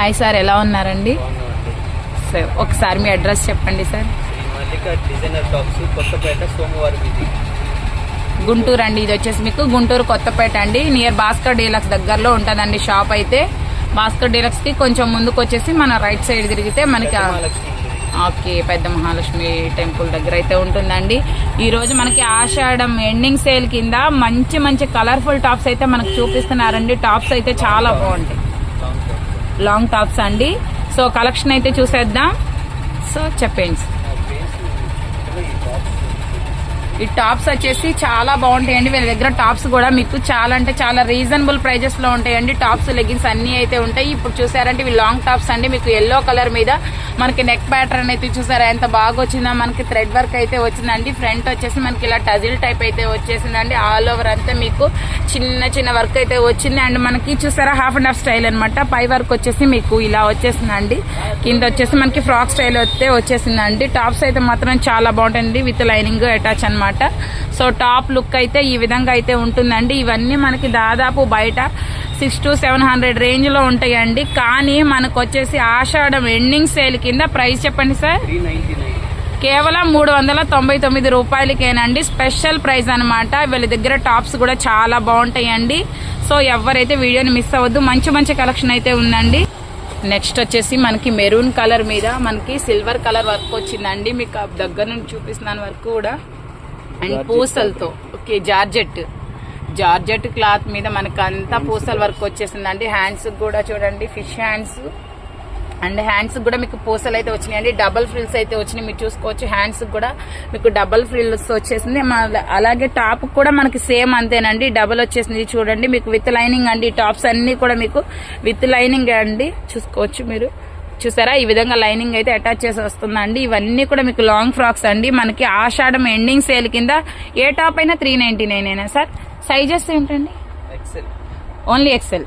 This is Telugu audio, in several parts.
హాయ్ సార్ ఎలా ఉన్నారండి? సార్ ఒకసారి మీ అడ్రస్ చెప్పండి sir. Shri Mallika designer tops Kothapeta సోమవారం ఇది. గుంటూరు అండి ఇది వచ్చేసి మీకు గుంటూరు కొత్తపేట అండి. నియర్ భాస్కర్ డీలక్స్ దగ్గరలో ఉంటుందండి షాప్ అయితే. భాస్కర్ డీలక్స్కి కొంచెం ముందుకు వచ్చేసి మన రైట్ సైడ్ తిరిగితే మనకి. ఓకే పెద్ద మహాలక్ష్మి టెంపుల్ దగ్గర అయితే ఉంటుందండి. ఈ రోజు మనకి ఆషాఢం ఎండింగ్ సేల్ కింద మంచి మంచి కలర్ఫుల్ టాప్స్ అయితే మనకు చూపిస్తున్నారండి. టాప్స్ అయితే చాలా బాగుంటాయి. లాంగ్ టాప్స్ అండి. సో కలెక్షన్ అయితే చూసేద్దాం. సో చెప్పండి ఈ టాప్స్ వచ్చేసి చాలా బాగుంటాయండి. వీళ్ళ దగ్గర టాప్స్ కూడా మీకు చాలా అంటే చాలా రీజనబుల్ ప్రైజెస్లో ఉంటాయండి. టాప్స్ లెగ్గిన్స్ అన్ని అయితే ఉంటాయి. ఇప్పుడు చూసారంటే ఇవి లాంగ్ టాప్స్ అండి. మీకు ఎల్లో కలర్ మీద మనకి నెక్ ప్యాటర్న్ అయితే చూసారా? ఎంత బాగా వచ్చిందా మనకి థ్రెడ్ వర్క్ అయితే వచ్చిందండి. ఫ్రంట్ వచ్చేసి మనకి ఇలా టజిల్ టైప్ అయితే వచ్చేసిందండి. ఆల్ ఓవర్ అంతా మీకు చిన్న చిన్న వర్క్ అయితే వచ్చింది. అండ్ మనకి చూసారా హాఫ్ అండ్ హాఫ్ స్టైల్ అనమాట పై వర్క్ వచ్చేసి మీకు ఇలా వచ్చేసిందండి. కింద వచ్చేసి మనకి ఫ్రాక్ స్టైల్ అయితే వచ్చేసిందండి. టాప్స్ అయితే మాత్రం చాలా బాగుంటుంది విత్ లైనింగ్ అటాచ్ అనమాట సో టాప్ లుక్ అయితే ఈ విధంగా అయితే ఉంటుందండి. ఇవన్నీ మనకి దాదాపు బయట సిక్స్ టు సెవెన్ హండ్రెడ్ రేంజ్లో ఉంటాయండి. కానీ మనకు వచ్చేసి ఆషాఢం ఎండింగ్ సేల్ కింద ప్రైస్ చెప్పండి సార్? కేవలం మూడు వందల తొంభై తొమ్మిది రూపాయలకేనండి. స్పెషల్ ప్రైస్ అనమాట వీళ్ళ దగ్గర టాప్స్ కూడా చాలా బాగుంటాయండి. సో ఎవరైతే వీడియోని మిస్ అవ్వద్దు. మంచి మంచి కలెక్షన్ అయితే ఉందండి. నెక్స్ట్ వచ్చేసి మనకి మెరూన్ కలర్ మీద మనకి సిల్వర్ కలర్ వర్క్ వచ్చిందండి. మీకు దగ్గర నుండి చూపిస్తున్నాను వర్క్ కూడా. And పూసలతో. Okay georgette. Georgette cloth మీద మనకి అంతా పూసల వర్క్ వచ్చేసిందండి. హ్యాండ్స్ కూడా చూడండి ఫిష్ హ్యాండ్స్ అండ్ హ్యాండ్స్ కూడా మీకు పూసలు అయితే వచ్చినాయండి. డబల్ ఫ్రిల్స్ అయితే వచ్చినాయి. మీరు చూసుకోవచ్చు హ్యాండ్స్ కూడా మీకు డబల్ ఫ్రిల్స్ వచ్చేసింది. అలాగే టాప్ కూడా మనకి సేమ్ అంతేనండి. డబల్ వచ్చేసింది చూడండి. మీకు విత్ లైనింగ్ అండి. టాప్స్ అన్ని కూడా మీకు విత్ లైనింగ్ అండి. చూసుకోవచ్చు మీరు. చూసారా? ఈ విధంగా లైనింగ్ అయితే అటాచ్ చేసి వస్తుందండి. ఇవన్నీ కూడా మీకు లాంగ్ ఫ్రాక్స్ అండి. మనకి ఆషాఢం ఎండింగ్ సేల్ కింద ఏ టాప్ అయినా త్రీ నైన్టీ నైన్ అయినా సార్? సైజెస్ ఏంటండి? ఎక్సెల్ ఓన్లీ ఎక్సెల్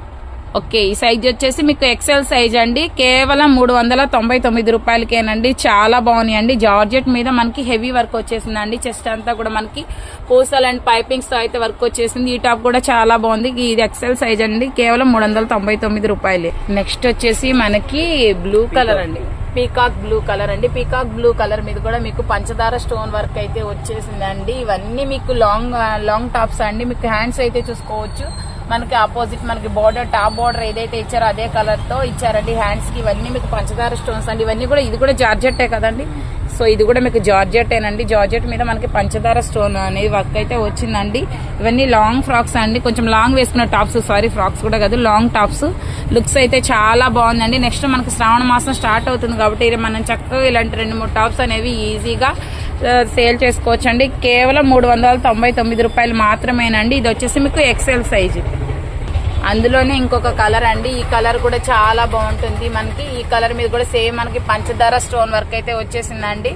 ఓకే ఈ సైజ్ వచ్చేసి మీకు ఎక్సెల్ సైజ్ అండి. కేవలం మూడు వందల తొంభై తొమ్మిది రూపాయలకేనండి. చాలా బాగున్నాయండి. జార్జెట్ మీద మనకి హెవీ వర్క్ వచ్చేసిందండి. చెస్ట్ అంతా కూడా మనకి పూసల్ అండ్ పైపింగ్స్తో అయితే వర్క్ వచ్చేసింది. ఈ టాప్ కూడా చాలా బాగుంది. ఇది ఎక్సెల్ సైజ్ అండి. కేవలం మూడు వందల తొంభై తొమ్మిది రూపాయలే. నెక్స్ట్ వచ్చేసి మనకి బ్లూ కలర్ అండి. పీకాక్ బ్లూ కలర్ అండి. పీకాక్ బ్లూ కలర్ మీద కూడా మీకు పంచదార స్టోన్ వర్క్ అయితే వచ్చేసిందండి. ఇవన్నీ మీకు లాంగ్ లాంగ్ టాప్స్ అండి. మీకు హ్యాండ్స్ అయితే చూసుకోవచ్చు. మనకి ఆపోజిట్ మనకి బార్డర్ టాప్ బార్డర్ ఏదైతే ఇచ్చారో అదే కలర్తో ఇచ్చారండి హ్యాండ్స్కి. ఇవన్నీ మీకు పంచదార స్టోన్స్ అండి. ఇవన్నీ కూడా ఇది కూడా జార్జెట్టే కదండి. సో ఇది కూడా మీకు జార్జెట్టేనండి. జార్జెట్ మీద మనకి పంచదార స్టోన్ అనేది వర్క్ అయితే వచ్చిందండి. ఇవన్నీ లాంగ్ ఫ్రాక్స్ అండి. కొంచెం లాంగ్ వేసుకున్న టాప్స్ సారీ ఫ్రాక్స్ కూడా కాదు లాంగ్ టాప్స్ లుక్స్ అయితే చాలా బాగుందండి. నెక్స్ట్ మనకి శ్రావణ మాసం స్టార్ట్ అవుతుంది కాబట్టి మనం చక్కగా ఇలాంటి రెండు మూడు టాప్స్ అనేవి ఈజీగా సేల్ చేసుకోవచ్చు అండి కేవలం మూడు వందల తొంభై తొమ్మిది రూపాయలు మాత్రమేనండి. ఇది వచ్చేసి మీకు ఎక్సెల్ సైజు అందులోనే ఇంకొక కలర్ అండి. ఈ కలర్ కూడా చాలా బాగుంటుంది మనకి. ఈ కలర్ మీద కూడా సేమ్ మనకి పంచదార స్టోన్ వర్క్ అయితే వచ్చేసిందండి.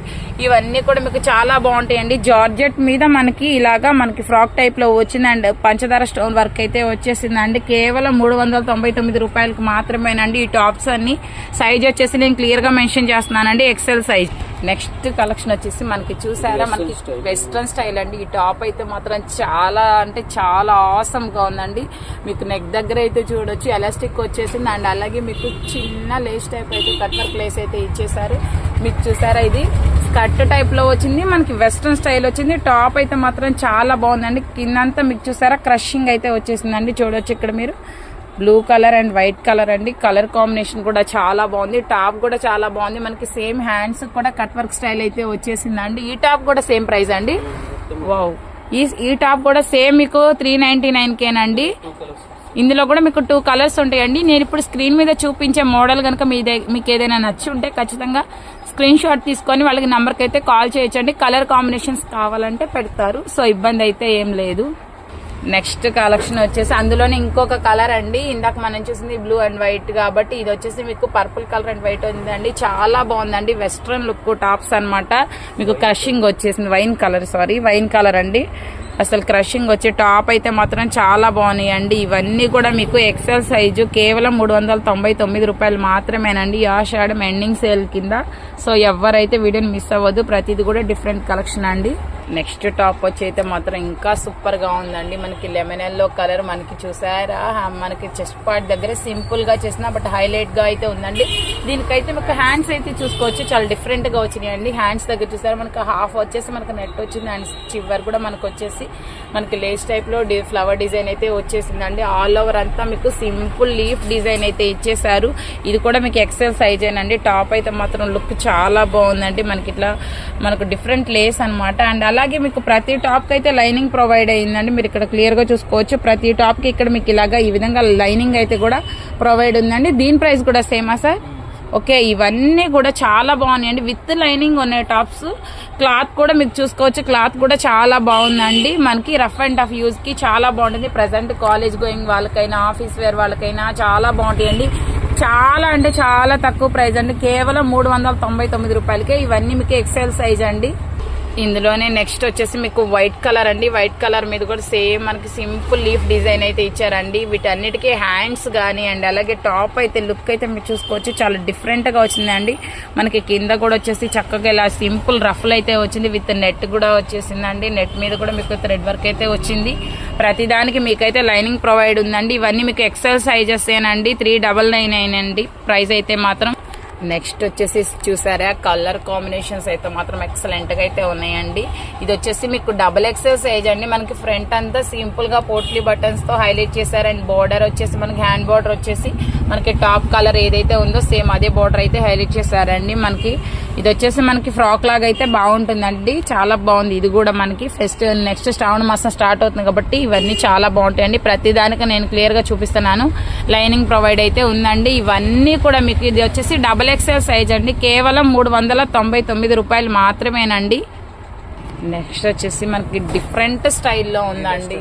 ఇవన్నీ కూడా మీకు చాలా బాగుంటాయండి. జార్జెట్ మీద మనకి ఇలాగా మనకి ఫ్రాక్ టైప్లో వచ్చిందండి పంచదార స్టోన్ వర్క్ అయితే వచ్చేసిందండి. కేవలం మూడు వందల తొంభై తొమ్మిది రూపాయలకు మాత్రమేనండి ఈ టాప్స్ అన్ని. సైజ్ వచ్చేసి నేను క్లియర్గా మెన్షన్ చేస్తున్నానండి ఎక్సెల్ సైజ్ నెక్స్ట్ కలెక్షన్ వచ్చేసి మనకి చూసారా? మనకి. వెస్ట్రన్ స్టైల్ అండి. ఈ టాప్ అయితే మాత్రం చాలా అంటే చాలా ఆసమ్గా ఉందండి. మీకు నెక్ దగ్గర అయితే చూడొచ్చు. ఎలాస్టిక్ వచ్చేసింది. అండ్ అలాగే మీకు చిన్న లేస్ టైప్ అయితే కట్ వర్క్ లేస్ అయితే ఇచ్చేసారు మీకు చూసారా ఇది? స్కర్ట్ టైప్లో వచ్చింది. మనకి వెస్ట్రన్ స్టైల్ వచ్చింది. టాప్ అయితే మాత్రం చాలా బాగుందండి. కిందంతా మీకు చూసారా? క్రషింగ్ అయితే వచ్చేసిందండి. చూడొచ్చు ఇక్కడ మీరు. Blue colour and white colour అండి. కలర్ కాంబినేషన్ కూడా చాలా బాగుంది. టాప్ కూడా చాలా బాగుంది. మనకి సేమ్ హ్యాండ్స్ కూడా కట్ వర్క్ స్టైల్ అయితే వచ్చేసిందండి. ఈ టాప్ కూడా సేమ్ ప్రైస్ అండి. వావ్. ఈ ఈ టాప్ కూడా సేమ్ మీకు త్రీ నైన్టీ నైన్ కేనండి ఇందులో కూడా మీకు టూ కలర్స్ ఉంటాయండి. నేను ఇప్పుడు స్క్రీన్ మీద చూపించే మోడల్ కనుక మీ మీకు ఏదైనా నచ్చి ఉంటే ఖచ్చితంగా స్క్రీన్ షాట్ తీసుకొని వాళ్ళకి నెంబర్కి అయితే కాల్ చేయొచ్చండి. కలర్ కాంబినేషన్స్ కావాలంటే పెడతారు. సో ఇబ్బంది అయితే ఏం లేదు. నెక్స్ట్ కలెక్షన్ వచ్చేసి అందులోనే ఇంకొక కలర్ అండి. ఇందాక మనం చూసింది బ్లూ అండ్ వైట్ కాబట్టి ఇది వచ్చేసి మీకు పర్పుల్ కలర్ అండ్ వైట్ ఉందండి. చాలా బాగుందండి. వెస్ట్రన్ లుక్ టాప్స్ అన్నమాట. మీకు క్రషింగ్ వచ్చేసింది. Wine colour sorry wine colour అండి. అసలు క్రషింగ్ వచ్చే టాప్ అయితే మాత్రం చాలా బాగున్నాయండి. ఇవన్నీ కూడా మీకు ఎక్సెల్ సైజు కేవలం మూడు వందల తొంభై తొమ్మిది రూపాయలు మాత్రమేనండి. ఈ షాడ్ ఎండింగ్ సేల్ కింద. సో ఎవరైతే వీడియోని మిస్ అవ్వదు ప్రతిది కూడా డిఫరెంట్ కలెక్షన్ అండి. నెక్స్ట్ టాప్ వచ్చి అయితే మాత్రం ఇంకా సూపర్గా ఉందండి. మనకి లెమన్ ఎల్లో కలర్ మనకి చూసారా? మనకి చెస్ట్ పార్ట్ దగ్గర సింపుల్గా చేసిన బట్ హైలైట్గా అయితే ఉందండి. దీనికైతే మీకు హ్యాండ్స్ అయితే చూసుకోవచ్చు. చాలా డిఫరెంట్గా వచ్చినాయండి. హ్యాండ్స్ దగ్గర చూసారా? మనకి హాఫ్ వచ్చేసి మనకి నెట్ వచ్చింది అండ్ చివరి కూడా మనకు వచ్చేసి మనకి లేస్ టైప్లో డి- ఫ్లవర్ డిజైన్ అయితే వచ్చేసిందండి. ఆల్ ఓవర్ అంతా మీకు సింపుల్ లీఫ్ డిజైన్ అయితే ఇచ్చేసారు ఇది కూడా మీకు ఎక్సెల్ సైజ్ అండి టాప్ అయితే మాత్రం లుక్ చాలా బాగుందండి. మనకి ఇట్లా మనకు డిఫరెంట్ లేస్ అన్నమాట. అండ్ అలాగే మీకు ప్రతి టాప్కి అయితే లైనింగ్ ప్రొవైడ్ అయ్యిందండి మీరు ఇక్కడ క్లియర్గా చూసుకోవచ్చు. ప్రతి టాప్కి ఇక్కడ మీకు ఇలాగా ఈ విధంగా లైనింగ్ అయితే కూడా ప్రొవైడ్ ఉందండి. దీని ప్రైస్ కూడా సేమా సార్? ఓకే ఇవన్నీ కూడా చాలా బాగున్నాయండి. విత్ లైనింగ్ ఉన్నాయి టాప్స్ క్లాత్ కూడా మీకు చూసుకోవచ్చు. క్లాత్ కూడా చాలా బాగుందండి. మనకి రఫ్ అండ్ టఫ్ యూజ్కి చాలా బాగుంటుంది. ప్రజెంట్ కాలేజ్ గోయింగ్ వాళ్ళకైనా ఆఫీస్ వేర్ వాళ్ళకైనా చాలా బాగుంటాయండి. చాలా అంటే చాలా తక్కువ ప్రైస్ అండి. కేవలం మూడు వందల తొంభై తొమ్మిది రూపాయలకే ఇవన్నీ మీకు ఎక్సెల్ సైజ్ అండి. ఇందులోనే నెక్స్ట్ వచ్చేసి మీకు వైట్ కలర్ అండి. వైట్ కలర్ మీద కూడా సేమ్ మనకి సింపుల్ లీఫ్ డిజైన్ అయితే ఇచ్చారండి. వీటన్నిటికీ హ్యాండ్స్ కానీ అండి అలాగే టాప్ అయితే లుక్ అయితే మీరు చూసుకోవచ్చు. చాలా డిఫరెంట్గా వచ్చిందండి. మనకి కింద కూడా వచ్చేసి చక్కగా ఇలా సింపుల్ రఫ్లు అయితే వచ్చింది. విత్ నెట్ కూడా వచ్చేసిందండి. నెట్ మీద కూడా మీకు థ్రెడ్ వర్క్ అయితే వచ్చింది. ప్రతిదానికి మీకైతే లైనింగ్ ప్రొవైడ్ ఉందండి. ఇవన్నీ మీకు ఎక్సెల్ సైజెస్ ఏనండి. త్రీ డబల్ నైన్ నైన్ అండి. ప్రైస్ అయితే మాత్రం నెక్స్ట్ వచ్చేసి చూసారా? కలర్ కాంబినేషన్స్ అయితే మాత్రం ఎక్సలెంట్గా అయితే ఉన్నాయండి. ఇది వచ్చేసి మీకు డబుల్ ఎక్సెల్ సైజ్ అండి. మనకి ఫ్రంట్ అంతా సింపుల్గా పోర్ట్లీ పోట్లీ హైలైట్ చేశారు అండ్ బోర్డర్ వచ్చేసి మనకి హ్యాండ్ బార్డర్ వచ్చేసి మనకి టాప్ కలర్ ఏదైతే ఉందో సేమ్ అదే బోర్డర్ అయితే హైలైట్ చేశారండి మనకి. ఇది వచ్చేసి మనకి ఫ్రాక్ లాగా అయితే బాగుంటుందండి. చాలా బాగుంది. ఇది కూడా మనకి ఫెస్ట్ నెక్స్ట్ శ్రావణ మాసం స్టార్ట్ అవుతుంది కాబట్టి ఇవన్నీ చాలా బాగుంటాయండి. ప్రతిదానికి నేను క్లియర్గా చూపిస్తున్నాను. లైనింగ్ ప్రొవైడ్ అయితే ఉందండి. ఇవన్నీ కూడా మీకు ఇది వచ్చేసి డబల్ ఎక్స్ఎల్ సైజ్ అండి. కేవలం మూడు వందల తొంభై తొమ్మిది రూపాయలు మాత్రమేనండి. నెక్స్ట్ వచ్చేసి మనకి డిఫరెంట్ స్టైల్లో ఉందండి.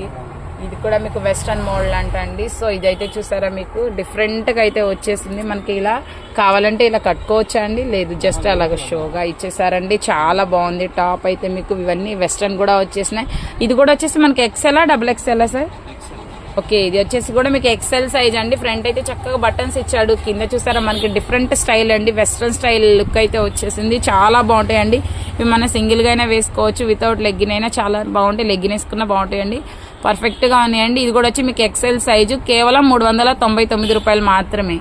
ఇది కూడా మీకు వెస్ట్రన్ మోడల్ అంటండి. సో ఇదైతే చూసారా మీకు? డిఫరెంట్గా అయితే వచ్చేసింది. మనకి ఇలా కావాలంటే ఇలా కట్టుకోవచ్చా అండి? లేదు జస్ట్ అలాగ షోగా ఇచ్చేసారండి. చాలా బాగుంది. టాప్ అయితే మీకు ఇవన్నీ వెస్ట్రన్ కూడా వచ్చేసినాయి. ఇది కూడా వచ్చేసి మనకి ఎక్సెలా డబుల్ ఎక్సెలా సార్? ఓకే ఇది వచ్చేసి కూడా మీకు ఎక్సెల్ సైజ్ అండి. ఫ్రంట్ అయితే చక్కగా బటన్స్ ఇచ్చాడు. కింద చూసారా మనకి డిఫరెంట్ స్టైల్ అండి. వెస్ట్రన్ స్టైల్ లుక్ అయితే వచ్చేసింది. చాలా బాగుంటాయండి. ఇవి మనం సింగిల్గా అయినా వేసుకోవచ్చు. వితౌట్ లెగ్గిన్ అయినా చాలా బాగుంటాయి. లెగ్గిన్ వేసుకున్నా బాగుంటాయండి. పర్ఫెక్ట్గా ఉన్నాయండి. ఇది కూడా వచ్చి మీకు ఎక్సెల్ సైజు కేవలం మూడు వందల తొంభై తొమ్మిది రూపాయలు మాత్రమే.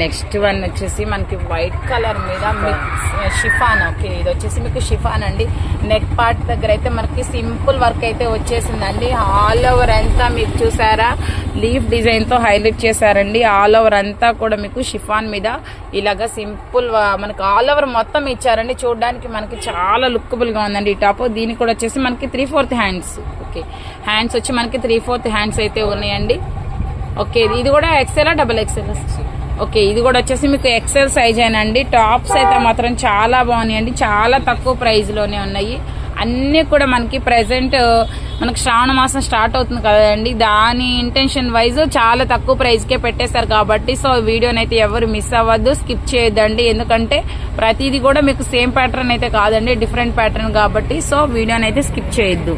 నెక్స్ట్ వన్ వచ్చేసి మనకి వైట్ కలర్ మీద మిక్స్ షిఫాన్. ఓకే ఇది వచ్చేసి మీకు షిఫాన్ అండి. నెక్ పార్ట్ దగ్గర అయితే మనకి సింపుల్ వర్క్ అయితే వచ్చేసిందండి. ఆల్ ఓవర్ అంతా మీకు చూసారా? లీఫ్ డిజైన్తో హైలైట్ చేశారండి. ఆల్ ఓవర్ అంతా కూడా మీకు షిఫాన్ మీద ఇలాగా సింపుల్ మనకి ఆల్ ఓవర్ మొత్తం ఇచ్చారండి. చూడడానికి మనకి చాలా లుక్కబుల్గా ఉందండి ఈ టాప్. దీనికి కూడా వచ్చేసి మనకి three fourth hands okay hands వచ్చి మనకి త్రీ ఫోర్త్ హ్యాండ్స్ అయితే ఉన్నాయండి. ఓకే ఇది కూడా ఎక్సెల్ డబుల్ ఎక్సెల్ ఓకే ఇది కూడా వచ్చేసి మీకు ఎక్సెల్ సైజ్ అండి. టాప్స్ అయితే మాత్రం చాలా బాగున్నాయండి చాలా తక్కువ ప్రైజ్లోనే ఉన్నాయి. అన్నీ కూడా మనకి ప్రెసెంట్ మనకు శ్రావణ మాసం స్టార్ట్ అవుతుంది కదండి. దాని ఇంటెన్షన్ వైజ్ చాలా తక్కువ ప్రైజ్కే పెట్టేశారు కాబట్టి సో వీడియోని అయితే ఎవరు మిస్ అవ్వద్దు స్కిప్ చేయొద్దండి. ఎందుకంటే ప్రతిదీ కూడా మీకు సేమ్ ప్యాటర్న్ అయితే కాదండి డిఫరెంట్ ప్యాటర్న్ కాబట్టి సో వీడియోని అయితే స్కిప్ చేయొద్దు.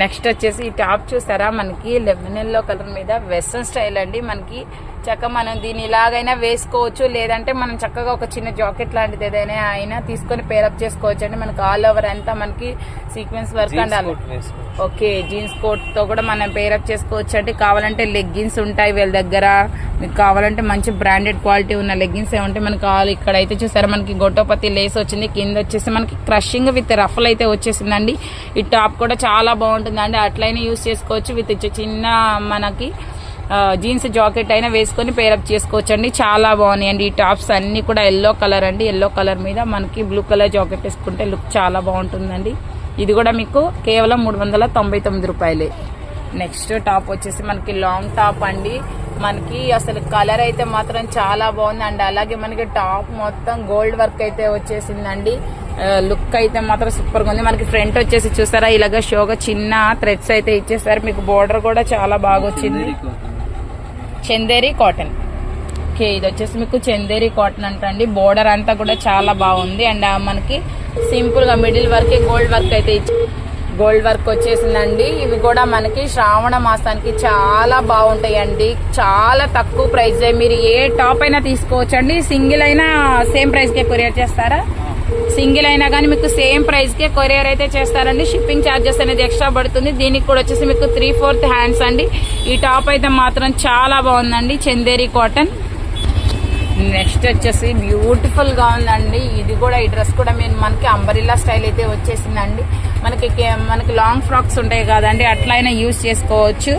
నెక్స్ట్ వచ్చేసి ఈ టాప్ చూసారా? మనకి లెమన్ ఎల్లో కలర్ మీద వెస్ట్రన్ స్టైల్ అండి. మనకి చక్క మనం దీన్ని ఇలాగైనా వేసుకోవచ్చు లేదంటే మనం చక్కగా ఒక చిన్న జాకెట్ లాంటిది ఏదైనా అయినా తీసుకొని పేరప్ చేసుకోవచ్చు అండి. మనకి ఆల్ ఓవర్ అంతా మనకి sequence work and okay jeans కోట్తో కూడా మనం పేరప్ చేసుకోవచ్చు అంటే కావాలంటే లెగ్గిన్స్ ఉంటాయి వీళ్ళ దగ్గర. మీకు కావాలంటే మంచి బ్రాండెడ్ క్వాలిటీ ఉన్న లెగ్గిన్స్ ఏమంటే మనకి కావాలి ఇక్కడ అయితే చూసారా మనకి గొట్టోపతి లేస్ వచ్చింది. కింద వచ్చేసి మనకి క్రషింగ్ విత్ రఫల్ అయితే వచ్చేసిందండి. ఈ టాప్ కూడా చాలా బాగుంటుందండి. అట్లయినా యూస్ చేసుకోవచ్చు. విత్ చిన్న మనకి జీన్స్ జాకెట్ అయినా వేసుకొని పేరప్ చేసుకోవచ్చు అండి చాలా బాగున్నాయండి ఈ టాప్స్ అన్ని కూడా ఎల్లో కలర్ అండి. ఎల్లో కలర్ మీద మనకి బ్లూ కలర్ జాకెట్ వేసుకుంటే లుక్ చాలా బాగుంటుందండి. ఇది కూడా మీకు కేవలం మూడు వందల తొంభై తొమ్మిది రూపాయలే. నెక్స్ట్ టాప్ వచ్చేసి మనకి లాంగ్ టాప్ అండి. మనకి అసలు కలర్ అయితే మాత్రం చాలా బాగుంది అండ్ అలాగే మనకి టాప్ మొత్తం గోల్డ్ వర్క్ అయితే వచ్చేసిందండి. లుక్ అయితే మాత్రం సూపర్గా ఉంది. మనకి ఫ్రంట్ వచ్చేసి చూసారా? ఇలాగ షోగా చిన్న థ్రెడ్స్ అయితే ఇచ్చేసారు. మీకు బోర్డర్ కూడా చాలా బాగా వచ్చింది. చందేరి కాటన్. ఓకే ఇది వచ్చేసి మీకు చందేరి కాటన్ అంటండి. బోర్డర్ అంతా కూడా చాలా బాగుంది. అండ్ మనకి సింపుల్గా మిడిల్ వర్క్ గోల్డ్ వర్క్ అయితే గోల్డ్ వర్క్ వచ్చేసిందండి. ఇవి కూడా మనకి శ్రావణ మాసానికి చాలా బాగుంటాయండి. చాలా తక్కువ ప్రైస్ మీరు ఏ టాప్ అయినా తీసుకోవచ్చండి. సింగిల్ అయినా సేమ్ ప్రైస్కే కొరియర్ చేస్తారా? సింగిల్ అయినా కానీ మీకు సేమ్ ప్రైస్ కే కొరియర్ అయితే చేస్తారండి. షిప్పింగ్ ఛార్జెస్ అనేది ఎక్స్ట్రా పడుతుంది. దీనికి కూడా వచ్చేసి మీకు త్రీ ఫోర్త్ హ్యాండ్స్ అండి. ఈ టాప్ అయితే మాత్రం చాలా బాగుందండి. చందేరి కాటన్. నెక్స్ట్ వచ్చేసి బ్యూటిఫుల్గా ఉందండి. ఇది కూడా ఈ డ్రెస్ కూడా మేము మనకి అంబరిల్లా స్టైల్ అయితే వచ్చేసిందండి. మనకి మనకి లాంగ్ ఫ్రాక్స్ ఉంటాయి కదండి అట్లా అయినా యూజ్ చేసుకోవచ్చు.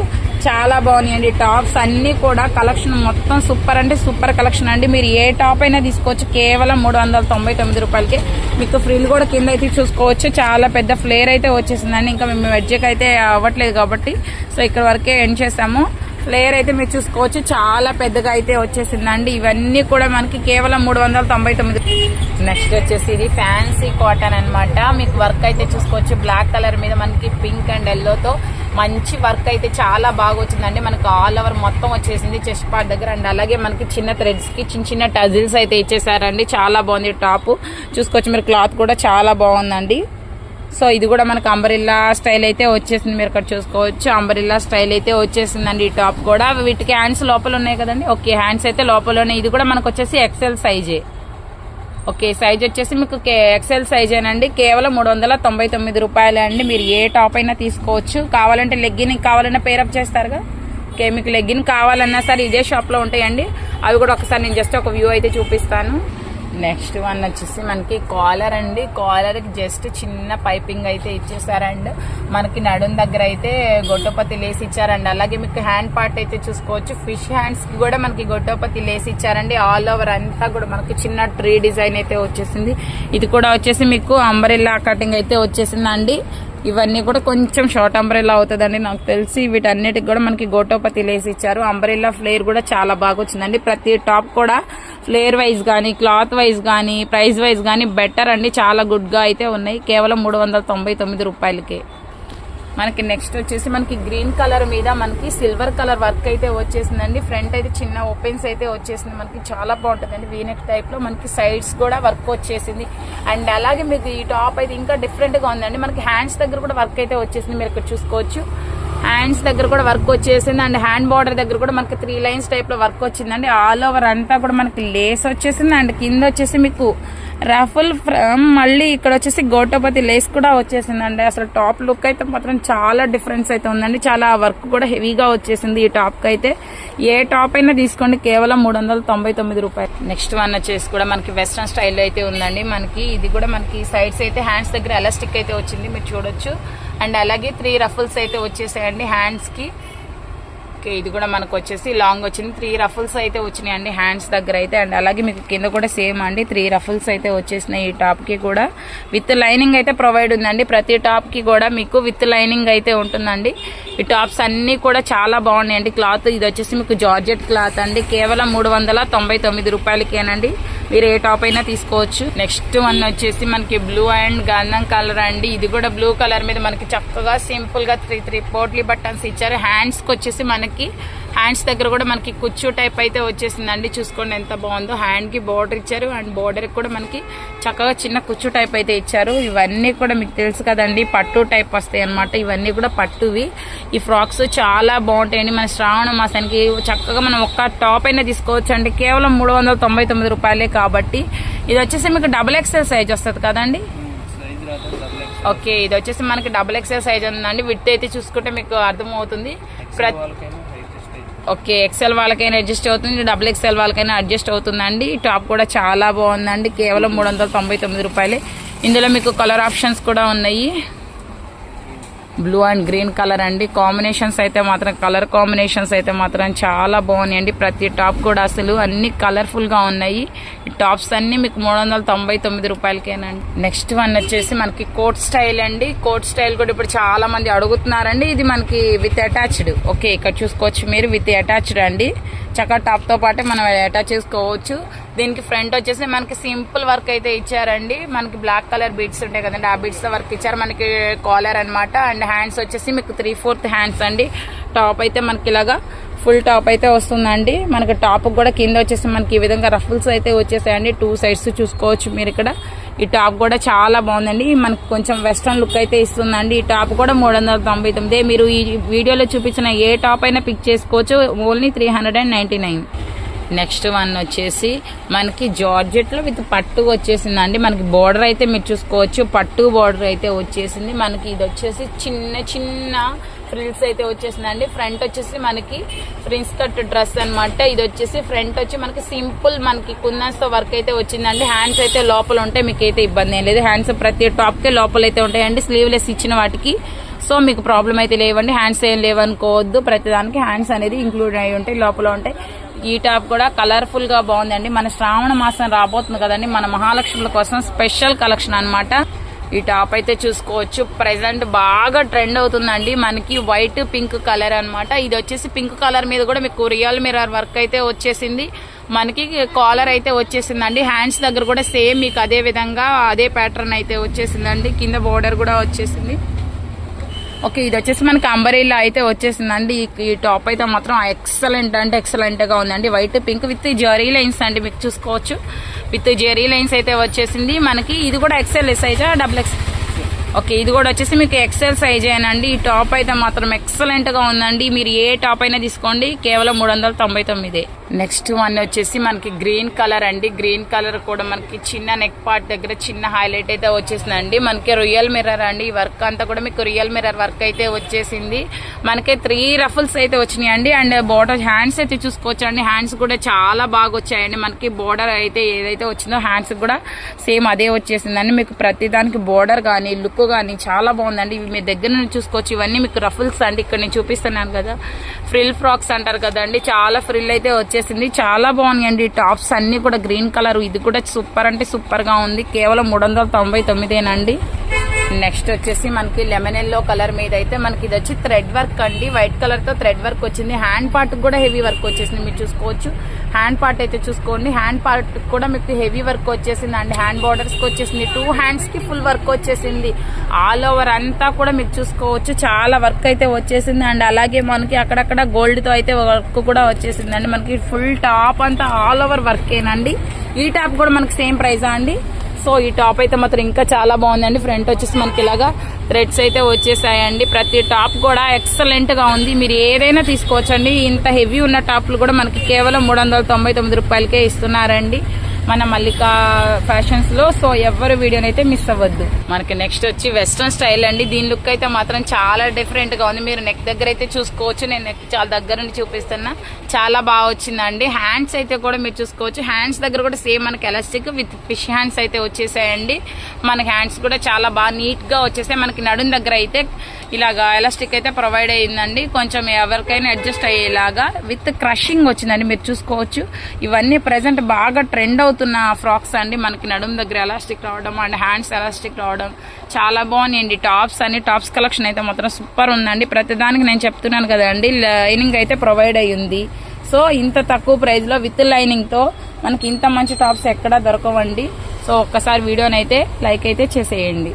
చాలా బాగున్నాయండి టాప్స్ అన్ని కూడా. కలెక్షన్ మొత్తం సూపర్ అంటే సూపర్ కలెక్షన్ అండి. మీరు ఏ టాప్ అయినా తీసుకోవచ్చు. కేవలం మూడు వందల తొంభై తొమ్మిది రూపాయలకి. మీకు ఫ్రిల్ కూడా కింద అయితే చూసుకోవచ్చు. చాలా పెద్ద ఫ్లేర్ అయితే వచ్చేసిందండి. ఇంకా మేము వెడ్జెక్ అయితే అవ్వట్లేదు కాబట్టి. సో ఇక్కడ వరకే ఎండ్ చేసాము. లేయర్ అయితే మీరు చూసుకోవచ్చు. చాలా పెద్దగా అయితే వచ్చేసిందండి. ఇవన్నీ కూడా మనకి కేవలం మూడు వందల తొంభై తొమ్మిది. నెక్స్ట్ వచ్చేసి ఇది ఫ్యాన్సీ కాటన్ అన్నమాట. మీకు వర్క్ అయితే చూసుకోవచ్చు. బ్లాక్ కలర్ మీద మనకి పింక్ అండ్ ఎల్లోతో మంచి వర్క్ అయితే చాలా బాగా వచ్చిందండి. మనకి ఆల్ ఓవర్ మొత్తం వచ్చేసింది చెస్ట్ పార్ట్ దగ్గర. అండ్ అలాగే మనకి చిన్న థ్రెడ్స్కి చిన్న చిన్న టజిల్స్ అయితే ఇచ్చేసారండి. చాలా బాగుంది టాప్. చూసుకోవచ్చు మీరు క్లాత్ కూడా చాలా బాగుందండి. సో ఇది కూడా మనకు అంబరిల్లా స్టైల్ అయితే వచ్చేసింది. మీరు ఇక్కడ చూసుకోవచ్చు. అంబరిల్లా స్టైల్ అయితే వచ్చేసిందండి. ఈ టాప్ కూడా. వీటికి హ్యాండ్స్ లోపల ఉన్నాయి కదండి. ఓకే హ్యాండ్స్ అయితే లోపల ఉన్నాయి ఇది కూడా మనకు వచ్చేసి ఎక్సెల్ సైజే ఓకే సైజ్ వచ్చేసి మీకు ఎక్సెల్ సైజ్ అండి కేవలం మూడు వందల తొంభై తొమ్మిది రూపాయలే అండి. మీరు ఏ టాప్ అయినా తీసుకోవచ్చు. కావాలంటే లెగ్గిన్ కావాలన్నా పేరప్ చేస్తారుగా? ఓకే మీకు లెగ్గిన్ కావాలన్నా సరే ఇదే షాప్లో ఉంటాయండి. అవి కూడా ఒకసారి నేను జస్ట్ ఒక వ్యూ అయితే చూపిస్తాను. నెక్స్ట్ వన్ వచ్చేసి మనకి కాలర్ అండి. కాలర్కి జస్ట్ చిన్న పైపింగ్ అయితే ఇచ్చేసారండి మనకి నడుం దగ్గర అయితే గొట్టపతి లేసి ఇచ్చారండి. అలాగే మీకు హ్యాండ్ పార్ట్ అయితే చూసుకోవచ్చు. ఫిష్ హ్యాండ్స్కి కూడా మనకి గొట్టపతి లేసి ఇచ్చారండి. ఆల్ ఓవర్ అంతా కూడా మనకి చిన్న ట్రీ డిజైన్ అయితే వచ్చేసింది. ఇది కూడా వచ్చేసి మీకు అంబరిల్లా కటింగ్ అయితే వచ్చేసిందండి. ఇవన్నీ కూడా కొంచెం షార్ట్ అంబ్రెల్లా అవుతుందండి నాకు తెలిసి. వీటన్నిటికి కూడా మనకి గోటోపతి లేసి ఇచ్చారు. అంబ్రెల్లా ఫ్లేర్ కూడా చాలా బాగా వచ్చిందండి. ప్రతి టాప్ కూడా ఫ్లేర్ వైజ్ కానీ క్లాత్ వైజ్ కానీ ప్రైస్ వైజ్ కానీ బెటర్ అండి. చాలా గుడ్గా అయితే ఉన్నాయి. కేవలం మూడు వందల తొంభై తొమ్మిది రూపాయలకి. మనకి నెక్స్ట్ వచ్చేసి మనకి గ్రీన్ కలర్ మీద మనకి సిల్వర్ కలర్ వర్క్ అయితే వచ్చేసిందండి. ఫ్రంట్ అయితే చిన్న ఓపెన్స్ అయితే వచ్చేసింది. మనకి చాలా బాగుంటుందండి. వీనెక్ టైప్లో మనకి సైడ్స్ కూడా వర్క్ వచ్చేసింది. అండ్ అలాగే మీకు ఈ టాప్ అయితే ఇంకా డిఫరెంట్గా ఉందండి. మనకి హ్యాండ్స్ దగ్గర కూడా వర్క్ అయితే వచ్చేసింది. మీరు ఇక్కడ చూసుకోవచ్చు. హ్యాండ్స్ దగ్గర కూడా వర్క్ వచ్చేసింది అండ్ హ్యాండ్ బార్డర్ దగ్గర కూడా మనకి త్రీ లైన్స్ టైప్లో వర్క్ వచ్చిందండి. ఆల్ ఓవర్ అంతా కూడా మనకి లేస్ వచ్చేసింది అండ్ కింద వచ్చేసి మీకు రఫుల్ మళ్ళీ ఇక్కడ వచ్చేసి గోటపతి లేస్ కూడా వచ్చేసిందండి అసలు టాప్ లుక్ అయితే మాత్రం చాలా డిఫరెన్స్ అయితే ఉందండి. చాలా వర్క్ కూడా హెవీగా వచ్చేసింది ఈ టాప్కి అయితే. ఏ టాప్ అయినా తీసుకోండి. కేవలం మూడు వందల తొంభై తొమ్మిది రూపాయలు. నెక్స్ట్ వన్ వచ్చేసి కూడా మనకి వెస్ట్రన్ స్టైల్ అయితే ఉందండి. మనకి ఇది కూడా మనకి సైడ్స్ అయితే హ్యాండ్స్ దగ్గర ఎలాస్టిక్ అయితే వచ్చింది. మీరు చూడొచ్చు. అండ్ అలాగే త్రీ రఫుల్స్ అయితే వచ్చేసాయండి హ్యాండ్స్కి ఓకే ఇది కూడా మనకు వచ్చేసి లాంగ్ వచ్చింది. త్రీ రఫుల్స్ అయితే వచ్చినాయి అండి హ్యాండ్స్ దగ్గర అయితే. అండ్ అలాగే మీకు కింద కూడా సేమ్ అండి. త్రీ రఫుల్స్ అయితే వచ్చేసినాయి ఈ టాప్కి కూడా. విత్ లైనింగ్ అయితే ప్రొవైడ్ ఉందండి. ప్రతి టాప్కి కూడా మీకు విత్ లైనింగ్ అయితే ఉంటుందండి. ఈ టాప్స్ అన్నీ కూడా చాలా బాగున్నాయండి. క్లాత్ ఇది వచ్చేసి మీకు జార్జెట్ క్లాత్ అండి. కేవలం మూడు వందల తొంభై తొమ్మిది రూపాయలకేనండి. మీరు ఏ టాప్ అయినా తీసుకోవచ్చు. నెక్స్ట్ వన్ వచ్చేసి మనకి బ్లూ అండ్ గంధం కలర్ అండి. ఇది కూడా బ్లూ కలర్ మీద మనకి చక్కగా సింపుల్గా త్రీ త్రీ పోట్లీ బటన్స్ ఇచ్చారు. హ్యాండ్స్కి వచ్చేసి మనకి హ్యాండ్స్ దగ్గర కూడా మనకి కుచ్చు టైప్ అయితే వచ్చేసిందండి. చూసుకోండి ఎంత బాగుందో. హ్యాండ్కి బార్డర్ బోర్డర్ ఇచ్చారు. అండ్ బార్డర్కి కూడా మనకి చక్కగా చిన్న కుచ్చు టైప్ అయితే ఇచ్చారు. ఇవన్నీ కూడా మీకు తెలుసు కదండి. పట్టు టైప్ వస్తాయి అనమాట ఇవన్నీ కూడా పట్టువి. ఈ ఫ్రాక్స్ చాలా బాగుంటాయండి. మన శ్రావణ మాసానికి చక్కగా మనం ఒక్క టాప్ అయినా తీసుకోవచ్చు అండి కేవలం మూడు వందల తొంభై తొమ్మిది రూపాయలే కాబట్టి. ఇది వచ్చేసి మీకు డబుల్ ఎక్స్ఎల్ సైజ్ వస్తుంది కదండి. ఓకే ఇది వచ్చేసి మనకి డబుల్ ఎక్స్ఎల్ సైజ్ ఉందండి. విత్ అయితే చూసుకుంటే మీకు అర్థమవుతుంది. ఓకే ఎక్సెల్ వాళ్ళకైనా అడ్జస్ట్ అవుతుంది. డబుల్ ఎక్సెల్ వాళ్ళకైనా అడ్జస్ట్ అవుతుందండి. టాప్ కూడా చాలా బాగుందండి. కేవలం మూడు వందల తొంభై తొమ్మిది రూపాయలే. ఇందులో మీకు కలర్ ఆప్షన్స్ కూడా ఉన్నాయి. బ్లూ అండ్ గ్రీన్ కలర్ అండి. కాంబినేషన్స్ అయితే మాత్రం కలర్ కాంబినేషన్స్ అయితే మాత్రం చాలా బాగున్నాయండి. ప్రతి టాప్ కూడా అసలు అన్ని కలర్ఫుల్గా ఉన్నాయి. ఈ టాప్స్ అన్నీ మీకు మూడు వందల తొంభై తొమ్మిది రూపాయలకేనండి. నెక్స్ట్ వన్ వచ్చేసి మనకి కోట్ స్టైల్ అండి. కోట్ స్టైల్ కూడా ఇప్పుడు చాలా మంది అడుగుతున్నారండి. ఇది మనకి విత్ అటాచ్డ్ ఓకే ఇక్కడ చూసుకోవచ్చు మీరు విత్ అటాచ్డ్ అండి. చక్కగా టాప్తో పాటే మనం అటాచ్ చేసుకోవచ్చు. దీనికి ఫ్రంట్ వచ్చేసి మనకి సింపుల్ వర్క్ అయితే ఇచ్చారండి. మనకి బ్లాక్ కలర్ బీడ్స్ ఉంటాయి కదండి ఆ బీడ్స్ వర్క్ ఇచ్చారు. మనకి కాలర్ అన్నమాట. అండ్ హ్యాండ్స్ వచ్చేసి మీకు త్రీ ఫోర్త్ హ్యాండ్స్ అండి. టాప్ అయితే మనకి ఇలాగా ఫుల్ టాప్ అయితే వస్తుందండి. మనకి టాప్ కూడా కింద వచ్చేసి మనకి ఈ విధంగా రఫుల్స్ అయితే వచ్చేసాయండి. టూ సైడ్స్ చూసుకోవచ్చు మీరు ఇక్కడ. ఈ టాప్ కూడా చాలా బాగుందండి. మనకి కొంచెం వెస్ట్రన్ లుక్ అయితే ఇస్తుందండి. ఈ టాప్ కూడా మూడు వందల తొంభై తొమ్మిది. మీరు ఈ వీడియోలో చూపించిన ఏ టాప్ అయినా పిక్ చేసుకోవచ్చు. Only three hundred and ninety nine next one వచ్చేసి మనకి జార్జెట్లో విత్ పట్టు వచ్చేసిందండి. మనకి బోర్డర్ అయితే మీరు చూసుకోవచ్చు. పట్టు బోర్డర్ అయితే వచ్చేసింది. మనకి ఇది వచ్చేసి చిన్న చిన్న ఫ్రిల్స్ అయితే వచ్చేసిందండి. ఫ్రంట్ వచ్చేసి మనకి ఫ్రిన్స్ కట్ డ్రెస్ అన్నమాట. ఇది వచ్చేసి ఫ్రంట్ వచ్చి మనకి సింపుల్ మనకి కుందన్స్తో వర్క్ అయితే వచ్చిందండి. హ్యాండ్స్ అయితే లోపల ఉంటాయి మీకు అయితే ఇబ్బంది ఏం లేదు. హ్యాండ్స్ ప్రతి టాప్కే లోపల అయితే ఉంటాయండి. స్లీవ్లెస్ ఇచ్చిన వాటికి. సో మీకు ప్రాబ్లం అయితే లేవండి. హ్యాండ్స్ ఏం లేవనుకోవద్దు. ప్రతిదానికి హ్యాండ్స్ అనేది ఇంక్లూడ్ అయి ఉంటాయి. లోపల ఉంటాయి. ఈ టాప్ కూడా కలర్ఫుల్గా బాగుందండి. మన శ్రావణ మాసం రాబోతుంది కదండి. మన మహాలక్ష్ముల కోసం స్పెషల్ కలెక్షన్ అనమాట ఈ టాప్ అయితే చూసుకోవచ్చు. ప్రెసెంట్ బాగా ట్రెండ్ అవుతుందండి. మనకి వైట్ పింక్ కలర్ అన్నమాట. ఇది వచ్చేసి పింక్ కలర్ మీద కూడా మీకు రియల్ మిర్రర్ వర్క్ అయితే వచ్చేసింది. మనకి కాలర్ అయితే వచ్చేసిందండి. హ్యాండ్స్ దగ్గర కూడా సేమ్ మీకు అదే విధంగా అదే ప్యాటర్న్ అయితే వచ్చేసిందండి. కింద బోర్డర్ కూడా వచ్చేసింది. ఓకే ఇది వచ్చేసి మనకి అంబరీలా అయితే వచ్చేసిందండి. ఈ- టాప్ అయితే మాత్రం ఎక్సలెంట్ అంటే ఎక్సలెంట్గా ఉందండి. White pink with zari lines అండి మీకు చూసుకోవచ్చు. విత్ జరీ లైన్స్ అయితే వచ్చేసింది. మనకి ఇది కూడా ఎక్సెల్ సైజా? డబుల్ ఎక్స్ ఓకే ఇది కూడా వచ్చేసి మీకు ఎక్సెల్ సైజ్ అండి ఈ టాప్ అయితే మాత్రం ఎక్సలెంట్గా ఉందండి. మీరు ఏ టాప్ అయినా తీసుకోండి. కేవలం మూడు వందల తొంభై తొమ్మిది. నెక్స్ట్ వన్ వచ్చేసి మనకి గ్రీన్ కలర్ అండి. గ్రీన్ కలర్ కూడా మనకి చిన్న నెక్ పార్ట్ దగ్గర చిన్న హైలైట్ అయితే వచ్చేసిందండి. మనకి రియల్ మిర్రర్ అండి. ఈ వర్క్ అంతా కూడా మీకు రియల్ మిర్రర్ వర్క్ అయితే వచ్చేసింది. మనకి త్రీ రఫుల్స్ అయితే వచ్చినాయి అండి అండ్ బోర్డర్ హ్యాండ్స్ అయితే చూసుకోవచ్చు అండి హ్యాండ్స్ కూడా చాలా బాగా వచ్చాయండి. మనకి బోర్డర్ అయితే ఏదైతే వచ్చిందో హ్యాండ్స్ కూడా సేమ్ అదే వచ్చేసిందండి. మీకు ప్రతి దానికి బోర్డర్ కానీ లుక్ కానీ చాలా బాగుందండి. ఇవి మీ దగ్గర నుంచి చూసుకోవచ్చు. ఇవన్నీ మీకు రఫుల్స్ అండి. ఇక్కడ నేను చూపిస్తున్నాను కదా. ఫ్రిల్ ఫ్రాక్స్ అంటారు కదండి. చాలా ఫ్రిల్ అయితే వచ్చేసి వచ్చేసింది చాలా బాగున్నాయండి. టాప్స్ అన్ని కూడా గ్రీన్ కలర్. ఇది కూడా సూపర్ అంటే సూపర్గా ఉంది. కేవలం మూడు వందల తొంభై తొమ్మిదేనండి. నెక్స్ట్ వచ్చేసి మనకి లెమన్ ఎల్లో కలర్ మీద అయితే మనకి ఇది వచ్చి థ్రెడ్ వర్క్ అండి. వైట్ కలర్తో థ్రెడ్ వర్క్ వచ్చింది. హ్యాండ్ పార్ట్ కూడా హెవీ వర్క్ వచ్చేసింది. మీరు చూసుకోవచ్చు. హ్యాండ్ పార్ట్ అయితే చూసుకోండి. హ్యాండ్ పార్ట్ కూడా మీకు హెవీ వర్క్ వచ్చేసింది అండి హ్యాండ్ బార్డర్స్కి వచ్చేసింది. టూ హ్యాండ్స్కి ఫుల్ వర్క్ వచ్చేసింది. ఆల్ ఓవర్ అంతా కూడా మీరు చూసుకోవచ్చు. చాలా వర్క్ అయితే వచ్చేసింది అండ్ అలాగే మనకి అక్కడక్కడ గోల్డ్తో అయితే వర్క్ కూడా వచ్చేసింది అండి మనకి ఫుల్ టాప్ అంతా ఆల్ ఓవర్ వర్కేనండి ఈ టాప్ కూడా మనకి సేమ్ ప్రైజా అండి? సో ఈ టాప్ అయితే మాత్రం ఇంకా చాలా బాగుందండి. ఫ్రంట్ వచ్చేసి మనకి ఇలాగా థ్రెడ్స్ అయితే వచ్చేసాయండి. ప్రతి టాప్ కూడా ఎక్సలెంట్గా ఉంది. మీరు ఏదైనా తీసుకోవచ్చండి. ఇంత హెవీ ఉన్న టాప్లు కూడా మనకి కేవలం మూడు వందల తొంభై తొమ్మిది రూపాయలకే ఇస్తున్నారండి. మన మల్లిక ఫ్యాషన్స్లో సో ఎవరు వీడియోని అయితే మిస్ అవ్వద్దు. మనకి నెక్స్ట్ వచ్చి వెస్ట్రన్ స్టైల్ అండి. దీని లుక్ అయితే మాత్రం చాలా డిఫరెంట్గా ఉంది. మీరు నెక్ దగ్గర అయితే చూసుకోవచ్చు. నేను నెక్ చాలా దగ్గర నుండి చూపిస్తున్నా. చాలా బాగా వచ్చిందండి. హ్యాండ్స్ అయితే కూడా మీరు చూసుకోవచ్చు. హ్యాండ్స్ దగ్గర కూడా సేమ్ మనకి ఎలాస్టిక్ విత్ ఫిష్ హ్యాండ్స్ అయితే వచ్చేసాయండి. మనకి హ్యాండ్స్ కూడా చాలా బాగా నీట్గా వచ్చేసాయి. మనకి నడుం దగ్గర అయితే ఇలాగా ఎలాస్టిక్ అయితే ప్రొవైడ్ అయ్యిందండి. కొంచెం ఎవరికైనా అడ్జస్ట్ అయ్యేలాగా విత్ క్రషింగ్ వచ్చిందండి. మీరు చూసుకోవచ్చు. ఇవన్నీ ప్రెసెంట్ బాగా ట్రెండ్ అవుతున్న ఫ్రాక్స్ అండి. మనకి నడుము దగ్గర ఎలాస్టిక్ రావడం అండ్ హ్యాండ్స్ ఎలాస్టిక్ రావడం చాలా బాగున్నాయండి. టాప్స్ అని టాప్స్ కలెక్షన్ అయితే మాత్రం సూపర్ ఉందండి. ప్రతిదానికి నేను చెప్తున్నాను కదండి. లైనింగ్ అయితే ప్రొవైడ్ అయ్యింది. సో ఇంత తక్కువ ప్రైస్లో విత్ లైనింగ్తో మనకి ఇంత మంచి టాప్స్ ఎక్కడా దొరకవండి. సో ఒక్కసారి వీడియోనైతే లైక్ అయితే చేసేయండి.